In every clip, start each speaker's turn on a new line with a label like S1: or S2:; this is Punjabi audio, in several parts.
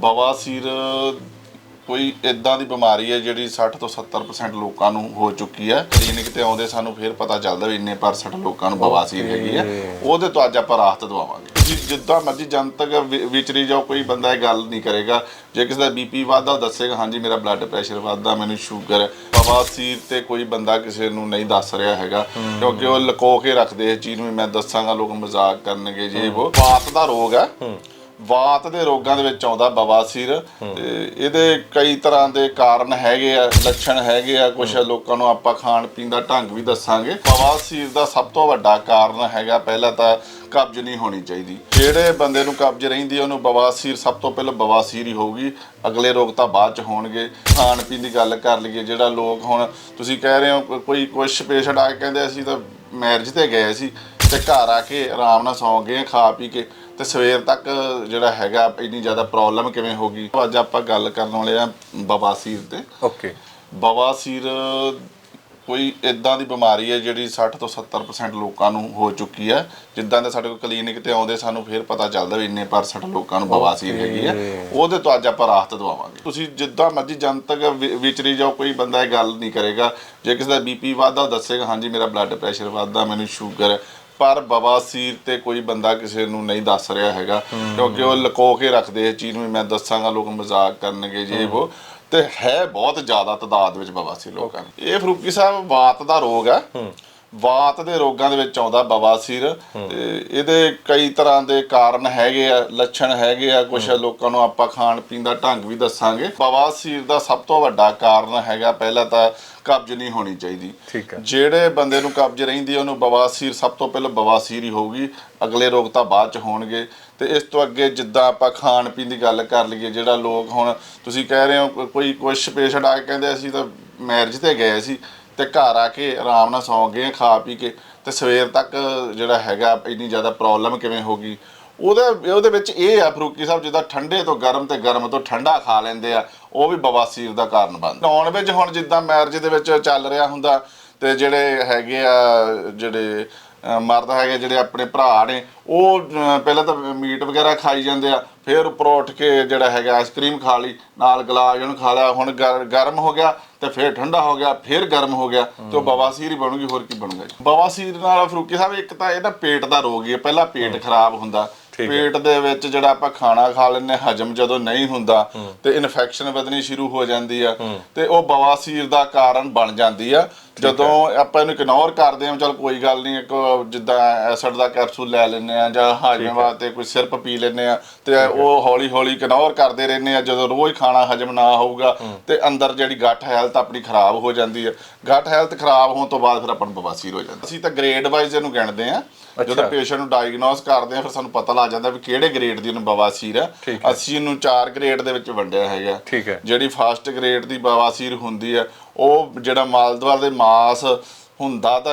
S1: ਬਵਾਸੀਰ ਕੋਈ ਇਦਾਂ ਦੀ ਬਿਮਾਰੀ ਹੈ ਜਿਹੜੀ 60 ਤੋਂ 70% ਲੋਕਾਂ ਨੂੰ ਹੋ ਚੁੱਕੀ ਹੈ। ਕਲੀਨਿਕ ਤੇ ਆਉਂਦੇ ਸਾਨੂੰ ਫਿਰ ਪਤਾ ਚੱਲਦਾ ਵੀ ਇੰਨੇ ਪਰਸੈਂਟ ਲੋਕਾਂ ਨੂੰ ਬਵਾਸੀਰ ਹੈਗੀ ਹੈ। ਉਹਦੇ ਤੋਂ ਅੱਜ ਆਪਾਂ ਰਾਹਤ ਦਵਾਵਾਂਗੇ। ਜਿੱਦਾਂ ਮਰਜ਼ੀ ਜਨਤਕ ਵਿਚਰੀ ਜਾਓ ਕੋਈ ਬੰਦਾ ਇਹ ਗੱਲ ਨਹੀਂ ਕਰੇਗਾ। ਜੇ ਕਿਸੇ ਦਾ ਬੀਪੀ ਵੱਧਦਾ ਦੱਸੇਗਾ ਹਾਂਜੀ ਮੇਰਾ ਬਲੱਡ ਪ੍ਰੈਸ਼ਰ ਵੱਧਦਾ ਮੈਨੂੰ ਸ਼ੂਗਰ ਬਵਾਸੀਰ ਤੇ ਕੋਈ ਬੰਦਾ ਕਿਸੇ ਨੂੰ ਨਹੀਂ ਦੱਸ ਰਿਹਾ ਹੈਗਾ। ਕਿਉਂਕਿ ਉਹ ਲੁਕੋ ਕੇ ਰੱਖਦੇ ਇਸ ਚੀਜ਼ ਨੂੰ ਮੈਂ ਦੱਸਾਂਗਾ ਲੋਕ ਮਜ਼ਾਕ ਕਰਨਗੇ ਜੇ ਉਹ ਬਾਤ ਦਾ ਰੋਗ ਹੈ। ਵਾਤ ਦੇ ਰੋਗਾਂ ਦੇ ਵਿੱਚ ਆਉਂਦਾ ਬਵਾਸੀਰ ਤੇ ਇਹਦੇ ਕਈ ਤਰ੍ਹਾਂ ਦੇ ਕਾਰਨ ਹੈਗੇ ਆ ਲੱਛਣ ਹੈਗੇ ਆ। ਕੁਝ ਲੋਕਾਂ ਨੂੰ ਆਪਾਂ ਖਾਣ ਪੀਣ ਦਾ ਢੰਗ ਵੀ ਦੱਸਾਂਗੇ। ਬਵਾਸੀਰ ਦਾ ਸਭ ਤੋਂ ਵੱਡਾ ਕਾਰਨ ਹੈਗਾ ਪਹਿਲਾਂ ਤਾਂ ਕਬਜ਼ ਨਹੀਂ ਹੋਣੀ ਚਾਹੀਦੀ। ਜਿਹੜੇ ਬੰਦੇ ਨੂੰ ਕਬਜ਼ ਰਹਿੰਦੀ ਹੈ ਉਹਨੂੰ ਬਵਾਸੀਰ ਸਭ ਤੋਂ ਪਹਿਲਾਂ ਬਵਾਸੀਰ ਹੀ ਹੋਊਗੀ। ਅਗਲੇ ਰੋਗ ਤਾਂ ਬਾਅਦ ਚ ਹੋਣਗੇ। ਖਾਣ ਪੀਣ ਦੀ ਗੱਲ ਕਰ ਲਈਏ ਜਿਹੜਾ ਲੋਕ ਹੁਣ ਤੁਸੀਂ ਕਹਿ ਰਹੇ ਹੋ ਕੋਈ ਕੁਝ ਪੇਸ਼ੈਂਟ ਆ ਕੇ ਕਹਿੰਦੇ ਅਸੀਂ ਤਾਂ ਮੈਰਿਜ ਤੇ ਗਏ ਸੀ ਤੇ ਘਰ ਆ ਕੇ ਆਰਾਮ ਨਾਲ ਸੌਂ ਗਏ ਖਾ ਪੀ ਕੇ। ਤੇ ਸਵੇਰ ਤੱਕ ਜਿਹੜਾ ਹੈਗਾ ਇੰਨੀ ਜ਼ਿਆਦਾ ਪ੍ਰੋਬਲਮ ਕਿਵੇਂ ਹੋ ਗਈ? ਅੱਜ ਆਪਾਂ ਗੱਲ ਕਰਨ ਵਾਲੇ ਆ ਬਵਾਸੀਰ ਤੇ।
S2: ਓਕੇ
S1: ਬਵਾਸੀਰ ਕੋਈ ਇਦਾਂ ਦੀ ਬਿਮਾਰੀ ਹੈ ਜਿਹੜੀ 60 ਤੋਂ 70% ਲੋਕਾਂ ਨੂੰ ਹੋ ਚੁੱਕੀ ਹੈ। ਜਿੱਦਾਂ ਦੇ ਸਾਡੇ ਕੋਲ ਕਲੀਨਿਕ ਤੇ ਆਉਂਦੇ ਸਾਨੂੰ ਫਿਰ ਪਤਾ ਚੱਲਦਾ ਵੀ ਇੰਨੇ ਪਰਸੈਂਟ ਲੋਕਾਂ ਨੂੰ ਬਵਾਸੀਰ ਹੈਗੀ ਹੈ। ਉਹਦੇ ਤੋਂ ਅੱਜ ਆਪਾਂ ਰਾਹਤ ਦਵਾਵਾਂਗੇ। ਤੁਸੀਂ ਜਿੱਦਾਂ ਮਰਜ਼ੀ ਜਨਤਕ ਵਿਚਰੀ ਜਾਓ ਕੋਈ ਬੰਦਾ ਇਹ ਗੱਲ ਨਹੀਂ ਕਰੇਗਾ। ਜੇ ਕਿਸੇ ਦਾ ਬੀਪੀ ਵੱਧਦਾ ਦੱਸੇਗਾ ਹਾਂਜੀ ਮੇਰਾ ਬਲੱਡ ਪ੍ਰੈਸ਼ਰ ਵੱਧਦਾ ਮੈਨੂੰ ਸ਼ੂਗਰ ਪਰ ਬਵਾਸੀਰ ਤੇ ਕੋਈ ਬੰਦਾ ਕਿਸੇ ਨੂੰ ਨਹੀਂ ਦੱਸ ਰਿਹਾ ਹੈਗਾ ਕਿਉਂਕਿ ਉਹ ਲੁਕੋ ਕੇ ਰੱਖਦੇ ਇਸ ਚੀਜ਼ ਨੂੰ ਵੀ ਮੈਂ ਦੱਸਾਂਗਾ ਲੋਕ ਮਜ਼ਾਕ ਕਰਨਗੇ ਜੇ ਉਹ। ਤੇ ਹੈ ਬਹੁਤ ਜ਼ਿਆਦਾ ਤਦਾਦ ਵਿੱਚ ਬਵਾਸੀਰ ਲੋਕਾਂ ਇਹ ਫਰੂਕੀ ਸਾਹਿਬ ਵਾਤ ਦਾ ਰੋਗ ਹੈ। ਵਾਤ ਦੇ ਰੋਗਾਂ ਦੇ ਵਿੱਚ ਆਉਂਦਾ ਬਵਾਸੀਰ ਇਹਦੇ ਕਈ ਤਰ੍ਹਾਂ ਦੇ ਕਾਰਨ ਹੈਗੇ ਆ ਲੱਛਣ ਹੈਗੇ ਆ। ਕੁਝ ਲੋਕਾਂ ਨੂੰ ਆਪਾਂ ਖਾਣ ਪੀਣ ਦਾ ਢੰਗ ਵੀ ਦੱਸਾਂਗੇ। ਬਵਾਸੀਰ ਦਾ ਸਭ ਤੋਂ ਵੱਡਾ ਕਾਰਨ ਹੈਗਾ ਪਹਿਲਾਂ ਤਾਂ ਕਬਜ਼ ਨਹੀਂ ਹੋਣੀ ਚਾਹੀਦੀ। ਜਿਹੜੇ ਬੰਦੇ ਨੂੰ ਕਬਜ਼ ਰਹਿੰਦੀ ਉਹਨੂੰ ਬਵਾਸੀਰ ਸਭ ਤੋਂ ਪਹਿਲਾਂ ਬਵਾਸੀਰ ਹੀ ਹੋਊਗੀ। ਅਗਲੇ ਰੋਗ ਤਾਂ ਬਾਅਦ ਚ ਹੋਣਗੇ। ਤੇ ਇਸ ਤੋਂ ਅੱਗੇ ਜਿੱਦਾਂ ਆਪਾਂ ਖਾਣ ਪੀਣ ਦੀ ਗੱਲ ਕਰ ਲਈਏ ਜਿਹੜਾ ਲੋਕ ਹੁਣ ਤੁਸੀਂ ਕਹਿ ਰਹੇ ਹੋ ਕੋਈ ਕੁਝ ਪੇਸ਼ੈਂਟ ਆ ਕੇ ਕਹਿੰਦੇ ਅਸੀਂ ਤਾਂ ਮੈਰਿਜ ਤੇ ਗਏ ਸੀ। ਤੇ ਘਰ ਆ ਕੇ ਆਰਾਮ ਨਾਲ ਸੌਂ ਗਏ, ਖਾ ਪੀ ਕੇ, ਤੇ ਸਵੇਰ ਤੱਕ ਜਿਹੜਾ ਹੈਗਾ ਇੰਨੀ ਜ਼ਿਆਦਾ ਪ੍ਰੋਬਲਮ ਕਿਵੇਂ ਹੋ ਗਈ? ਉਹਦੇ ਉਹਦੇ ਵਿੱਚ ਇਹ ਆ ਫਰੂਕੀ ਸਾਹਿਬ, ਜਿੱਦਾਂ ਠੰਡੇ ਤੋਂ ਗਰਮ ਤੇ ਗਰਮ ਤੋਂ ਠੰਡਾ ਖਾ ਲੈਂਦੇ ਆ, ਉਹ ਵੀ ਬਵਾਸੀਰ ਦਾ ਕਾਰਨ ਬਣਦਾ। ਨੌਨ ਵਿੱਚ ਹੁਣ ਜਿੱਦਾਂ ਮੈਰਿਜ ਦੇ ਵਿੱਚ ਚੱਲ ਰਿਹਾ ਹੁੰਦਾ, ਤੇ ਜਿਹੜੇ ਹੈਗੇ ਆ, ਜਿਹੜੇ ਮਰਦ ਹੈਗੇ ਜਿਹੜੇ ਆਪਣੇ ਭਰਾ ਨੇ ਉਹ ਪਹਿਲਾਂ ਤਾਂ ਮੀਟ ਵਗੈਰਾ ਖਾਈ ਜਾਂਦੇ ਆ ਫਿਰ ਉੱਪਰੋਂ ਉੱਠ ਕੇ ਜਿਹੜਾ ਹੈਗਾ ਆਈਸਕ੍ਰੀਮ ਖਾ ਲਈ ਨਾਲ ਗੁਲਾਬ ਜਾਮੁਨ ਖਾ ਲਿਆ ਹੁਣ ਗਰ- ਗਰਮ ਹੋ ਗਿਆ ਤੇ ਫਿਰ ਠੰਡਾ ਹੋ ਗਿਆ ਫਿਰ ਗਰਮ ਹੋ ਗਿਆ ਤੇ ਉਹ ਬਵਾਸੀਰ ਹੀ ਬਣੂਗੀ ਹੋਰ ਕੀ ਬਣੂਗਾ ਜੀ? ਬਵਾਸੀਰ ਨਾਲ ਫਰੂਕੀ ਸਾਹਿਬ ਇੱਕ ਤਾਂ ਇਹ ਤਾਂ ਪੇਟ ਦਾ ਰੋਗ ਹੀ ਹੈ ਪਹਿਲਾਂ ਪੇਟ ਖਰਾਬ ਹੁੰਦਾ। ਪੇਟ ਦੇ ਵਿੱਚ ਜਿਹੜਾ ਆਪਾਂ ਖਾਣਾ ਖਾ ਲੈਂਦੇ ਹਾਂ, ਹਜਮ ਜਦੋਂ ਨਹੀਂ ਹੁੰਦਾ ਤੇ ਇਨਫੈਕਸ਼ਨ ਵਧਣੀ ਸ਼ੁਰੂ ਹੋ ਜਾਂਦੀ ਆ ਤੇ ਉਹ ਬਵਾਸੀਰ ਦਾ ਕਾਰਨ ਬਣ ਜਾਂਦੀ ਆ ਜਦੋਂ ਆਪਾਂ ਇਹਨੂੰ ਇਗਨੋਰ ਕਰਦੇ ਹਾਂ ਚਲ ਕੋਈ ਗੱਲ ਨਹੀਂ ਇੱਕ ਜਿੱਦਾਂ ਐਸਿਡ ਦਾ ਕੈਪਸੂਲ ਲੈ ਲੈਂਦੇ ਆ ਜਾਂ ਹਾਜਮੇ ਵਾਸਤੇ ਕੋਈ ਸਿਰਪ ਪੀ ਲੈਂਦੇ ਆ ਤੇ ਉਹ ਹੌਲੀ ਹੌਲੀ ਇਗਨੋਰ ਕਰਦੇ ਰਹਿੰਦੇ ਆ ਜਦੋਂ ਰੋਜ਼ ਖਾਣਾ ਹਜਮ ਨਾ ਹੋਊਗਾ ਤੇ ਅੰਦਰ ਜਿਹੜੀ ਗੱਠ ਹੈਲਥ ਆਪਣੀ ਖਰਾਬ ਹੋ ਜਾਂਦੀ ਹੈ। ਗੱਠ ਹੈਲਥ ਖਰਾਬ ਹੋਣ ਤੋਂ ਬਾਅਦ ਫਿਰ ਆਪਾਂ ਨੂੰ ਬਵਾਸੀਰ ਹੋ ਜਾਂਦਾ। ਅਸੀਂ ਤਾਂ ਗ੍ਰੇਡ ਵਾਈਜ਼ ਇਹਨੂੰ ਗਿਣਦੇ ਆ ਜਦੋਂ। ਪੇਸ਼ੈਂਟ ਨੂੰ ਡਾਇਗਨੋਸ ਕਰਦੇ ਆ ਫਿਰ ਸਾਨੂੰ ਪਤਾ ਲੱਗ ਜਾਂਦਾ ਵੀ ਕਿਹੜੇ ਗ੍ਰੇਡ ਦੀ ਉਹਨੂੰ ਬਵਾਸੀਰ ਹੈ। ਅਸੀਂ ਇਹਨੂੰ ਚਾਰ ਗ੍ਰੇਡ ਦੇ ਵਿੱਚ ਵੰਡਿਆ ਹੈਗਾ।
S2: ਠੀਕ ਹੈ।
S1: ਜਿਹੜੀ ਫਸਟ ਗ੍ਰੇਡ ਦੀ ਬਵਾਸੀਰ ਹੁੰਦੀ ਹੈ ਉਹ ਜਿਹੜਾ ਮਾਲਦਵਾਰ ਦੇ ਮਾਸ ਹੁੰਦਾ ਤਾਂ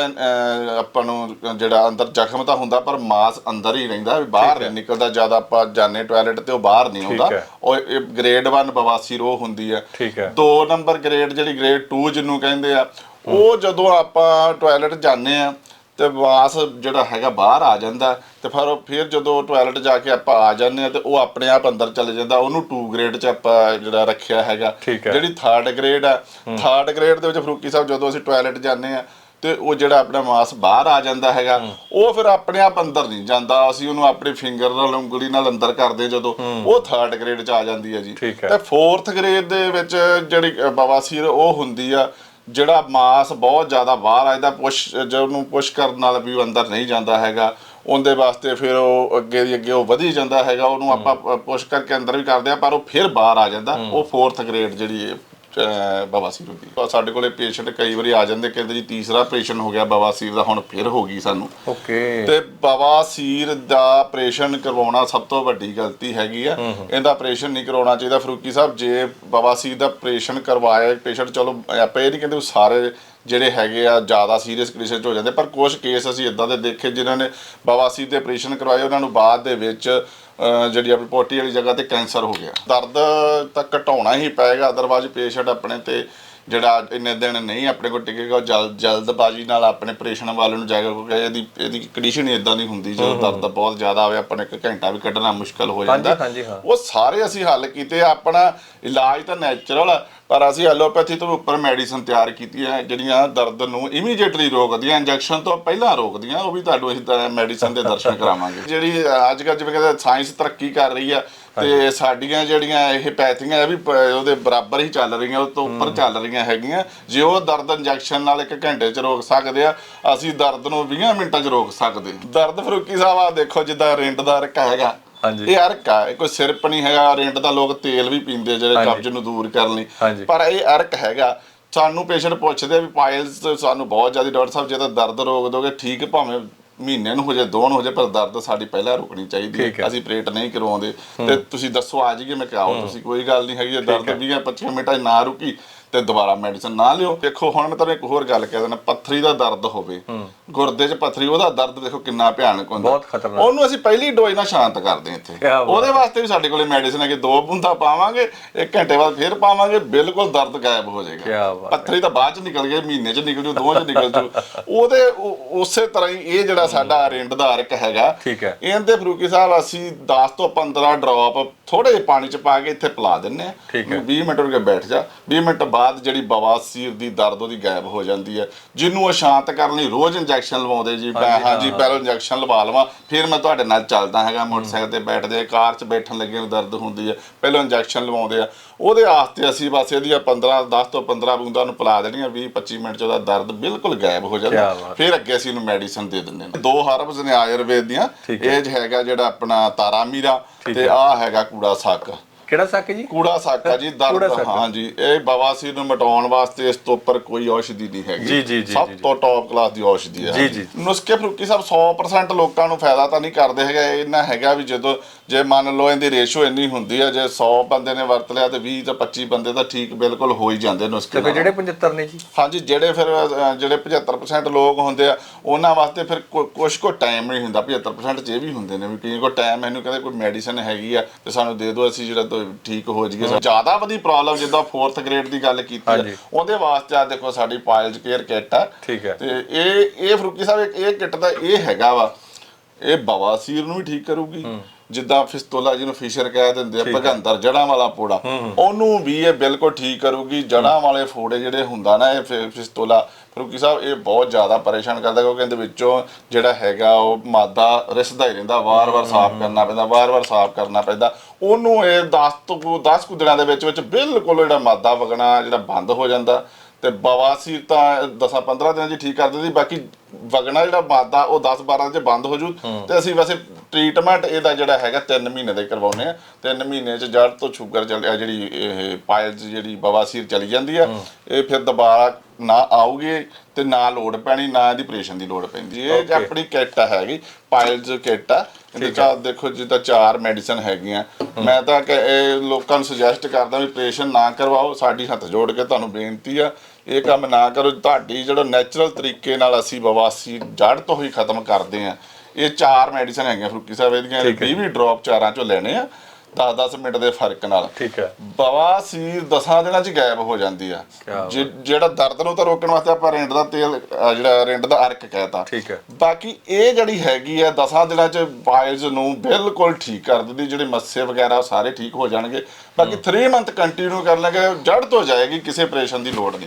S1: ਆਪਾਂ ਨੂੰ ਜਿਹੜਾ ਅੰਦਰ ਜ਼ਖਮ ਤਾਂ ਹੁੰਦਾ ਪਰ ਮਾਸ ਅੰਦਰ ਹੀ ਰਹਿੰਦਾ ਵੀ ਬਾਹਰ ਨਹੀਂ ਨਿਕਲਦਾ ਜਦ ਆਪਾਂ ਜਾਣੇ ਟਾਇਲਟ ਤੇ ਉਹ ਬਾਹਰ ਨਹੀਂ ਆਉਂਦਾ। ਉਹ ਗ੍ਰੇਡ 1 ਬਵਾਸੀਰ ਉਹ ਹੁੰਦੀ ਹੈ।
S2: ਠੀਕ ਹੈ।
S1: ਦੋ ਨੰਬਰ ਗ੍ਰੇਡ ਜਿਹੜੀ ਗ੍ਰੇਡ 2 ਜਿਹਨੂੰ ਕਹਿੰਦੇ ਆ ਉਹ ਜਦੋਂ ਆਪਾਂ ਟਾਇਲਟ ਜਾਂਦੇ ਆ ਤੇ ਵਾਸ ਜਿਹੜਾ ਹੈਗਾ ਬਾਹਰ ਆ ਜਾਂਦਾ ਤੇ ਫਿਰ ਉਹ ਫਿਰ ਜਦੋਂ ਟਾਇਲਟ ਜਾ ਕੇ ਆਪਾਂ ਆ ਜਾਂਦੇ ਆ ਤੇ ਉਹ ਆਪਣੇ ਆਪ ਅੰਦਰ ਚਲੇ ਜਾਂਦਾ ਉਹਨੂੰ 2 ਗ੍ਰੇਡ 'ਚ ਆਪਾਂ ਜਿਹੜਾ ਰੱਖਿਆ ਹੈਗਾ। ਜਿਹੜੀ ਥਰਡ ਗ੍ਰੇਡ ਆ ਥਰਡ ਗ੍ਰੇਡ ਦੇ ਵਿੱਚ ਫਰੂਕੀ ਸਾਹਿਬ ਜਦੋਂ ਅਸੀਂ ਟਾਇਲਟ ਜਾਂਦੇ ਆ ਤੇ ਉਹ ਜਿਹੜਾ ਆਪਣਾ ਮਾਸ ਬਾਹਰ ਆ ਜਾਂਦਾ ਹੈਗਾ ਉਹ ਫਿਰ ਆਪਣੇ ਆਪ ਅੰਦਰ ਨਹੀਂ ਜਾਂਦਾ ਅਸੀਂ ਉਹਨੂੰ ਆਪਣੇ ਫਿੰਗਰ ਨਾਲ ਉਂਗਲੀ ਨਾਲ ਅੰਦਰ ਕਰਦੇ ਜਦੋਂ ਉਹ ਥਰਡ ਗ੍ਰੇਡ 'ਚ ਆ ਜਾਂਦੀ ਹੈ ਜੀ। ਤੇ ਫੋਰਥ ਗ੍ਰੇਡ ਦੇ ਵਿੱਚ ਜਿਹੜੀ ਬਵਾਸੀਰ ਉਹ ਹੁੰਦੀ ਆ ਜਿਹੜਾ ਮਾਸ ਬਹੁਤ ਜ਼ਿਆਦਾ ਬਾਹਰ ਆ ਇਹਦਾ ਪੁਸ਼ ਉਹਨੂੰ ਪੁਸ਼ ਕਰਨ ਨਾਲ ਵੀ ਅੰਦਰ ਨਹੀਂ ਜਾਂਦਾ ਹੈਗਾ ਉਹਦੇ ਵਾਸਤੇ ਫਿਰ ਉਹ ਅੱਗੇ ਦੀ ਅੱਗੇ ਉਹ ਵਧੀ ਜਾਂਦਾ ਹੈਗਾ ਉਹਨੂੰ ਆਪਾਂ ਪੁਸ਼ ਕਰਕੇ ਅੰਦਰ ਵੀ ਕਰਦੇ ਆ ਪਰ ਉਹ ਫਿਰ ਬਾਹਰ ਆ ਜਾਂਦਾ ਉਹ ਫੋਰਥ ਗ੍ਰੇਡ ਜਿਹੜੀ ਅ, ਬਵਾਸੀਰ ਹੁੰਦੀ ਆ। ਸਾਡੇ ਕੋਲੇ ਪੇਸ਼ੈਂਟ ਕਈ ਵਾਰੀ ਆ ਜਾਂਦੇ ਕਹਿੰਦੇ ਜੀ ਤੀਸਰਾ ਆਪਰੇਸ਼ਨ ਹੋ ਗਿਆ ਬਵਾਸੀਰ ਦਾ ਹੁਣ ਫਿਰ ਹੋ ਗਈ ਸਾਨੂੰ।
S2: ਓਕੇ।
S1: ਤੇ ਬਵਾਸੀਰ ਦਾ ਆਪਰੇਸ਼ਨ ਕਰਵਾਉਣਾ ਸਭ ਤੋਂ ਵੱਡੀ ਗਲਤੀ ਹੈਗੀ ਆ। ਇਹਦਾ ਆਪਰੇਸ਼ਨ ਨਹੀਂ ਕਰਵਾਉਣਾ ਚਾਹੀਦਾ ਫਰੂਕੀ ਸਾਹਿਬ। ਜੇ ਬਵਾਸੀਰ ਦਾ ਆਪਰੇਸ਼ਨ ਕਰਵਾਇਆ ਪੇਸ਼ੈਂਟ ਚਲੋ ਆਪਾਂ ਇਹ ਨਹੀਂ ਕਹਿੰਦੇ ਸਾਰੇ ਜਿਹੜੇ ਹੈਗੇ ਆ, ਜ਼ਿਆਦਾ ਸੀਰੀਅਸ ਕੇਸਿਸ ਹੋ ਜਾਂਦੇ, ਪਰ ਕੁਝ ਕੇਸ ਅਸੀਂ ਇਦਾਂ ਦੇ ਦੇਖੇ ਜਿਨ੍ਹਾਂ ਨੇ ਬਵਾਸੀਰ ਦੇ ਆਪਰੇਸ਼ਨ ਕਰਵਾਏ, ਉਹਨਾਂ ਨੂੰ ਬਾਅਦ ਦੇ ਵਿੱਚ ਜਿਹੜੀ ਆਪਣੀ ਪੋਟੀ ਵਾਲੀ ਜਗ੍ਹਾ ਤੇ ਕੈਂਸਰ ਹੋ ਗਿਆ। ਦਰਦ ਤਾਂ ਘਟਾਉਣਾ ਹੀ ਪਏਗਾ ਅਦਰਵਾਇਜ਼ ਪੇਸ਼ੈਂਟ ਆਪਣੇ ਤੇ ਜਿਹੜਾ ਇੰਨੇ ਦਿਨ ਨਹੀਂ ਆਪਣੇ ਕੋਲ ਟਿਕੇਗਾ ਉਹ ਜਲ ਜਲਦਬਾਜ਼ੀ ਨਾਲ ਆਪਣੇ ਆਪਰੇਸ਼ਨ ਵਾਲੇ ਨੂੰ ਜਾਏਗਾ ਕਿਉਂਕਿ ਇਹਦੀ ਇਹਦੀ ਕੰਡੀਸ਼ਨ ਹੀ ਇਦਾਂ ਦੀ ਹੁੰਦੀ ਜਦੋਂ ਦਰਦ ਬਹੁਤ ਜ਼ਿਆਦਾ ਆਵੇ ਆਪਾਂ ਨੂੰ ਇੱਕ ਘੰਟਾ ਵੀ ਕੱਢਣਾ ਮੁਸ਼ਕਲ ਹੋ ਜਾਂਦਾ
S2: ਹਾਂ।
S1: ਉਹ ਸਾਰੇ ਅਸੀਂ ਹੱਲ ਕੀਤੇ। ਆਪਣਾ ਇਲਾਜ ਤਾਂ ਨੈਚੁਰਲ ਆ ਪਰ ਅਸੀਂ ਐਲੋਪੈਥੀ ਤੋਂ ਉੱਪਰ ਮੈਡੀਸਨ ਤਿਆਰ ਕੀਤੀਆਂ ਜਿਹੜੀਆਂ ਦਰਦ ਨੂੰ ਇਮੀਡੀਏਟਲੀ ਰੋਕਦੀਆਂ ਇੰਜੈਕਸ਼ਨ ਤੋਂ ਪਹਿਲਾਂ ਰੋਕਦੀਆਂ ਉਹ ਵੀ ਤੁਹਾਨੂੰ ਅਸੀਂ ਮੈਡੀਸਨ ਦੇ ਦਰਸ਼ਨ ਕਰਾਵਾਂਗੇ ਜਿਹੜੀ ਅੱਜ ਕੱਲ੍ਹ ਜਿਵੇਂ ਕਹਿੰਦੇ ਸਾਇੰਸ ਤਰੱਕੀ ਕਰ ਰਹੀ ਆ ਤੇ ਸਾਡੀਆਂ ਜਿਹੜੀਆਂ ਇਹ ਪੈਥੀਆਂ ਇਹ ਵੀ ਪ- ਉਹਦੇ ਬਰਾਬਰ ਹੀ ਚੱਲ ਰਹੀਆਂ ਉਹ ਤੋਂ ਉੱਪਰ ਚੱਲ ਰਹੀਆਂ ਹੈਗੀਆਂ। ਜੇ ਉਹ ਦਰਦ ਇੰਜੈਕਸ਼ਨ ਨਾਲ ਇੱਕ ਘੰਟੇ 'ਚ ਰੋਕ ਸਕਦੇ ਆ ਅਸੀਂ ਦਰਦ ਨੂੰ 20 ਮਿੰਟਾਂ 'ਚ ਰੋਕ ਸਕਦੇ ਦਰਦ ਫਰੂਕੀ ਸਾਹਿਬ ਆ ਦੇਖੋ ਜਿੱਦਾਂ ਰਿੰਡ ਦਾ ਰਕ ਹੈਗਾ।
S2: ਹਾਂਜੀ।
S1: ਇਹ ਅਰਕ ਆ ਇਹ ਕੋਈ ਸਿਰਪ ਨਹੀਂ ਹੈਗਾ ਰਿੰਡ ਦਾ ਲੋਕ ਤੇਲ ਵੀ ਪੀਂਦੇ ਜਿਹੜੇ
S2: ਹਾਂਜੀ।
S1: ਕਬਜ਼ ਨੂੰ ਦੂਰ ਕਰਨ ਲਈ।
S2: ਹਾਂਜੀ।
S1: ਪਰ ਇਹ ਅਰਕ ਹੈਗਾ। ਸਾਨੂੰ ਪੇਸ਼ੈਂਟ ਪੁੱਛਦੇ ਆ ਵੀ ਪਾਇਲਸ ਸਾਨੂੰ ਬਹੁਤ ਜ਼ਿਆਦਾ ਡਾਕਟਰ ਸਾਹਿਬ ਜੇ ਤਾਂ ਦਰਦ ਰੋਕ ਦੋਗੇ ਠੀਕ ਭਾਵੇਂ ਮਹੀਨੇ ਨੂੰ ਹੋ ਜਾਏ ਦੋ ਨੂੰ ਹੋ ਜਾਏ ਪਰ ਦਰਦ ਸਾਡੀ ਪਹਿਲਾਂ ਰੁਕਣੀ ਚਾਹੀਦੀ
S2: ਹੈ।
S1: ਅਸੀਂ ਪ੍ਰੇਟ ਨਹੀਂ ਕਰਵਾਉਂਦੇ। ਤੇ ਤੁਸੀਂ ਦੱਸੋ ਆ ਜਾਈਏ ਮੈਂ ਕਿਹਾ ਤੁਸੀਂ ਕੋਈ ਗੱਲ ਨਹੀਂ ਹੈਗੀ ਜੇ ਦਰਦ ਵੀ ਹੈ 25 ਮਿੰਟਾਂ ਨਾ ਰੁਕੀ ਤੇ ਦੁਬਾਰਾ ਮੈਡੀਸਨ ਨਾ ਲਿਓ ਦੇਖੋ ਹੁਣ ਮੈਂ ਤੁਹਾਨੂੰ ਇੱਕ ਹੋਰ ਗੱਲ ਕਹਿ ਦਿੰਦਾ ਪੱਥਰੀ ਦਾ ਦਰਦ ਹੋਵੇ ਗੁਰਦੇ 'ਚ ਪੱਥਰੀ ਉਹਦਾ ਦਰਦ ਦੇਖੋ ਕਿੰਨਾ ਭਿਆਨਕ ਹੁੰਦਾ
S2: ਬਹੁਤ ਖਤਰਨਾਕ।
S1: ਉਹਨੂੰ ਅਸੀਂ ਪਹਿਲੀ ਡੋਜ਼ ਨਾਲ ਸ਼ਾਂਤ ਕਰਦੇ ਹਾਂ ਇੱਥੇ। ਉਹਦੇ ਵਾਸਤੇ ਵੀ ਸਾਡੇ ਕੋਲੇ ਮੈਡੀਸਨ ਹੈ ਕਿ ਦੋ ਬੂੰਦਾਂ ਪਾਵਾਂਗੇ ਇੱਕ ਘੰਟੇ ਬਾਅਦ ਫੇਰ ਪਾਵਾਂਗੇ ਬਿਲਕੁਲ ਦਰਦ ਗਾਇਬ ਹੋ ਜਾਏਗਾ। ਪੱਥਰੀ ਤਾਂ ਬਾਅਦ ਚ ਨਿਕਲ ਗਈ ਮਹੀਨੇ ਚ ਨਿਕਲ ਜੂ ਦੋਵਾਂ ਚ ਨਿਕਲ ਜੂ ਉਹਦੇ ਉਹ- ਉਸੇ ਤਰ੍ਹਾਂ ਹੀ ਇਹ ਜਿਹੜਾ ਸਾਡਾ ਰਿੰਡ ਦਾ ਅਰਕ ਹੈਗਾ
S2: ਠੀਕ ਹੈ।
S1: ਇਹਦੇ ਫਰੂਕੀ ਸਾਹਿਬ ਅਸੀਂ 10 ਤੋਂ 15 ਡ੍ਰੌਪ ਥੋੜੇ ਜਿਹੇ ਪਾਣੀ ਚ ਪਾ ਕੇ ਇੱਥੇ ਪਿਲਾ ਦਿੰਨੇ ਆ
S2: ਠੀਕ ਹੈ।
S1: 20 ਮਿੰਟ ਰੁਕ ਬੈਠ ਜਾ 20 ਮਿੰਟ ਬਾਅਦ ਜਿਹੜੀ ਬਵਾਸੀਰ ਦੀ ਦਰਦ ਉਹਦੀ ਗਾਇਬ ਹੋ ਜਾਂਦੀ ਹੈ ਜਿਹਨੂੰ ਉਹ ਸ਼ਾਂਤ ਕਰਨ ਲਈ ਰੋਜ਼ ਇੰਜੈਕਸ਼ਨ ਲਵਾਉਂਦੇ ਜੀ ਮੈਂ
S2: ਹਾਂ।
S1: ਪਹਿਲਾਂ ਇੰਜੈਕਸ਼ਨ ਲਵਾ ਲਵਾਂ ਫਿਰ ਮੈਂ ਤੁਹਾਡੇ ਨਾਲ ਚੱਲਦਾ ਹੈਗਾ ਮੋਟਰਸਾਈਕਲ ਤੇ ਬੈਠਦੇ ਕਾਰ 'ਚ ਬੈਠਣ ਲੱਗੇ ਨੂੰ ਦਰਦ ਹੁੰਦੀ ਹੈ ਪਹਿਲਾਂ ਇੰਜੈਕਸ਼ਨ ਲਵਾਉਂਦੇ ਆ ਉਹਦੇ ਵਾਸਤੇ ਅਸੀਂ ਬਸ ਇਹਦੀਆਂ 15 10 ਤੋਂ 15 ਬੂੰਦਾਂ ਨੂੰ ਪਿਲਾ ਦੇਣੀਆਂ 20 25 ਮਿੰਟ 'ਚ ਉਹਦਾ ਦਰਦ ਬਿਲਕੁਲ ਗਾਇਬ ਹੋ ਜਾਂਦਾ। ਫਿਰ ਅੱਗੇ ਅਸੀਂ ਇਹਨੂੰ ਮੈਡੀਸਨ ਦੇ ਦਿੰਦੇ ਨੇ ਦੋ ਹਰਬਸ ਨੇ ਆਯੁਰਵੇਦ ਦੀਆਂ। ਇਹ ਹੈਗਾ ਜਿਹੜਾ ਆਪਣਾ ਤਾਰਾਮੀਰਾ
S2: ਠੀਕ
S1: ਤੇ
S2: ਹੈ।
S1: ਆ ਹੈਗਾ ਕੂੜਾ ਸੱਕ
S2: ਕਿਹੜਾ ਸੱਕ ਜੀ
S1: ਕੂੜਾ ਸਾਕਾ ਜੀ
S2: ਕੂੜਾ
S1: ਦਰਦ
S2: ਸਾਕਾ।
S1: ਹਾਂਜੀ ਇਹ ਬਵਾਸੀਰ ਨੂੰ ਮਟਾਉਣ ਵਾਸਤੇ ਇਸ ਤੋਂ ਉੱਪਰ ਕੋਈ ਔਸ਼ਧੀ ਨਹੀਂ ਹੈਗੀ
S2: ਜੀ, ਜੀ, ਜੀ,
S1: ਸਭ
S2: ਜੀ, ਜੀ।
S1: ਤੋਂ ਟੌਪ ਕਲਾਸ ਦੀ ਔਸ਼ਧੀ ਹੈ
S2: ਜੀ, ਜੀ।
S1: ਨੁਸਖੇ ਫਰੂਕੀ ਸਾਹਿਬ 100% ਲੋਕਾਂ ਨੂੰ ਫਾਇਦਾ ਤਾਂ ਨਹੀਂ ਕਰਦੇ ਹੈਗੇ ਇਹਨਾਂ ਹੈਗਾ ਵੀ ਜਦੋਂ ਜੇ ਮੰਨ ਲਓ ਇਹਦੀ ਰੇਸ਼ੋ ਇੰਨੀ ਹੁੰਦੀ ਹੈ ਜੇ 100 ਬੰਦੇ ਨੇ ਵਰਤ ਲਿਆ ਤੇ 20 ਜਾਂ 25 ਬੰਦੇ ਤਾਂ ਠੀਕ ਬਿਲਕੁਲ ਹੋ ਹੀ ਜਾਂਦੇ ਨੁਸਖੇ
S2: ਤੇ ਫਿਰ
S1: ਨਾਲ।
S2: ਜਿਹੜੇ 75 ਨੇ ਜੀ
S1: ਹਾਂਜੀ ਜਿਹੜੇ ਫਿਰ ਅਹ, ਜਿਹੜੇ 75% ਲੋਕ ਹੁੰਦੇ ਆ ਉਹਨਾਂ ਵਾਸਤੇ ਫਿਰ ਕੁ- ਕੁਛ ਕੋ ਟਾਈਮ ਨਹੀਂ ਹੁੰਦਾ 75% ਚ ਇਹ ਵੀ ਹੁੰਦੇ ਨੇ ਵੀ ਕਈ ਕੋ ਟਾਈਮ ਮੈਨੂੰ ਕਹਿੰਦੇ ਕੋਈ ਮੈਡੀਸਨ ਹੈਗੀ ਆ ਤੇ ਸਾਨੂੰ ਦੇ ਦਿਓ ਅਸੀਂ ਜਿਹੜਾ ਠੀਕ ਹੋ ਜਾਈਏ ਜ਼ਿਆਦਾ ਵਧੀ ਪ੍ਰੋਬਲਮ ਜਿੱਦਾਂ 4th ਗ੍ਰੇਡ ਦੀ ਗੱਲ ਕੀਤੀ। ਹੈ ਉਹਦੇ ਵਾਸਤੇ ਆ ਦੇਖੋ ਸਾਡੀ ਪਾਇਲਜ ਕੇਅਰ ਕਿੱਟ ਆ
S2: ਠੀਕ ਹੈ।
S1: ਤੇ ਇਹ ਇਹ ਫਰੂਕੀ ਸਾਹਿਬ ਇੱਕ ਇਹ ਕਿੱਟ ਦਾ ਇਹ ਹੈਗਾ ਵਾ ਇਹ ਬਵਾਸੀਰ ਨੂੰ ਵੀ ਠੀਕ ਕਰੂਗੀ। ਜਿੱਦਾਂ ਫਿਸਤੋਲਾ ਜਿਹਨੂੰ ਫਿਸ਼ਰ ਕਹਿ ਦਿੰਦੇ ਆ। ਭਗੰਦਰ ਜੜਾਂ ਵਾਲਾ ਪੋੜਾ। ਉਹਨੂੰ ਵੀ ਇਹ ਬਿਲਕੁਲ ਠੀਕ ਕਰੂਗੀ। ਜੜਾਂ ਵਾਲੇ ਫੋੜੇ ਜਿਹੜੇ ਹੁੰਦਾ ਨਾ ਇਹ ਫਿਸਤੋਲਾ ਫਰੂਕੀ ਸਾਹਿਬ ਇਹ ਬਹੁਤ ਜ਼ਿਆਦਾ ਪਰੇਸ਼ਾਨ ਕਰਦਾ ਕਿਉਂਕਿ ਇਹਦੇ ਵਿੱਚੋਂ ਜਿਹੜਾ ਹੈਗਾ ਉਹ ਮਾਦਾ ਰਿਸਦਾ ਹੀ ਰਹਿੰਦਾ। ਵਾਰ-ਵਾਰ ਸਾਫ਼ ਕਰਨਾ ਪੈਂਦਾ ਵਾਰ-ਵਾਰ ਸਾਫ਼ ਕਰਨਾ ਪੈਂਦਾ। ਉਹਨੂੰ ਇਹ 10 ਤੋਂ 10 ਕੁ ਦਿਨਾਂ ਦੇ ਵਿੱਚ ਵਿੱਚ ਬਿਲਕੁਲ ਜਿਹੜਾ ਮਾਦਾ ਵਗਣਾ ਜਿਹੜਾ ਬੰਦ ਹੋ ਜਾਂਦਾ। ਤੇ ਬਵਾਸੀਰ ਤਾਂ 10 15 ਦਿਨਾਂ 'ਚ ਠੀਕ ਕਰ ਦਿੰਦੀ ਬਾਕੀ ਵਗਣਾ ਜਿਹੜਾ ਮਾਦਾ ਉਹ 10 12 'ਚ ਬੰਦ ਹੋ ਜੂ। ਤੇ ਅਸੀਂ ਵੈਸੇ ਟ੍ਰੀਟਮੈਂਟ ਇਹਦਾ ਜਿਹੜਾ ਹੈਗਾ 3 ਮਹੀਨੇ ਦਾ ਕਰਵਾਉਨੇ ਆ 3 ਮਹੀਨੇ 'ਚ ਜੜ ਤੋਂ ਸ਼ੂਗਰ ਜਿਹੜੀ ਇਹ ਪਾਇਲਸ ਜਿਹੜੀ ਬਵਾਸੀਰ ਚਲੀ ਜਾਂਦੀ ਆ ਇਹ ਫਿਰ ਦੁਬਾਰਾ ਨਾ ਆਊਗੀ ਤੇ ਨਾ ਲੋੜ ਪੈਣੀ ਨਾ ਇਹਦੀ ਆਪਰੇਸ਼ਨ ਦੀ ਲੋੜ ਪੈਂਦੀ। ਇਹ. ਆਪਣੀ ਕਿੱਟ ਹੈਗੀ ਪਾਇਲਸ ਕਿੱਟ ਆ। ਇਹਦੇ ਚ ਦੇਖੋ ਜਿੱਦਾਂ ਚਾਰ ਮੈਡੀਸਨ ਹੈਗੀਆਂ। ਮੈਂ ਤਾਂ ਕਿ ਇਹ ਲੋਕਾਂ ਨੂੰ ਸੁਜੈਸਟ ਕਰਦਾ ਵੀ ਆਪਰੇਸ਼ਨ ਨਾ ਕਰਵਾਓ ਸਾਡੀ ਹੱਥ ਜੋੜ ਕੇ ਤੁਹਾਨੂੰ ਬੇਨਤੀ ਆ ਇਹ ਕੰਮ ਨਾ ਕਰੋ। ਤੁਹਾਡੀ ਜਿਹੜਾ ਨੈਚੁਰਲ ਤਰੀਕੇ ਨਾਲ ਅਸੀਂ ਬਵਾਸੀ ਜੜ ਤੋਂ ਹੀ ਖਤਮ ਕਰਦੇ ਆ। ਇਹ ਚਾਰ ਮੈਡੀਸਨ ਹੈਗੀਆਂ ਫਰੂਕੀ ਸਾਹਿਬ ਇਹਦੀਆਂ
S2: ਠੀਕ ਹੈ।
S1: 20 20 ਡ੍ਰੌਪ ਚਾਰਾਂ ਚੋਂ ਲੈਣੇ ਆ। 10-10 ਮਿੰਟ ਦੇ ਫ਼ਰਕ ਨਾਲ।
S2: ਠੀਕ ਹੈ।
S1: ਬਵਾਸੀਰ ਦਸਾਂ ਦਿਨਾਂ ਚ ਗਾਇਬ ਹੋ ਜਾਂਦੀ ਆ। ਜਿ- ਜਿਹੜਾ ਦਰਦ ਨੂੰ ਤਾਂ ਰੋਕਣ ਵਾਸਤੇ ਆਪਾਂ ਰਿੰਡ ਦਾ ਤੇਲ ਅਹ ਜਿਹੜਾ ਰਿੰਡ ਦਾ ਅਰਕ ਕਹਿਤਾ।
S2: ਠੀਕ ਹੈ।
S1: ਬਾਕੀ ਇਹ ਜਿਹੜੀ ਹੈਗੀ ਆ ਦਸਾਂ ਦਿਨਾਂ ਚ ਪਾਇਲਸ ਨੂੰ ਬਿਲਕੁਲ ਠੀਕ ਕਰ ਦਿੰਦੀ ਜਿਹੜੇ ਮੱਸੇ ਵਗੈਰਾ ਉਹ ਸਾਰੇ ਠੀਕ ਹੋ ਜਾਣਗੇ। ਬਾਕੀ 3 ਮੰਥ ਕੰਟੀਨਿਊ ਕਰ ਲਾਂਗੇ ਜੜ ਤੋਂ ਜਾਏਗੀ ਕਿਸੇ ਆਪਰੇਸ਼ਨ ਦੀ ਲੋੜ ਨਹੀਂ।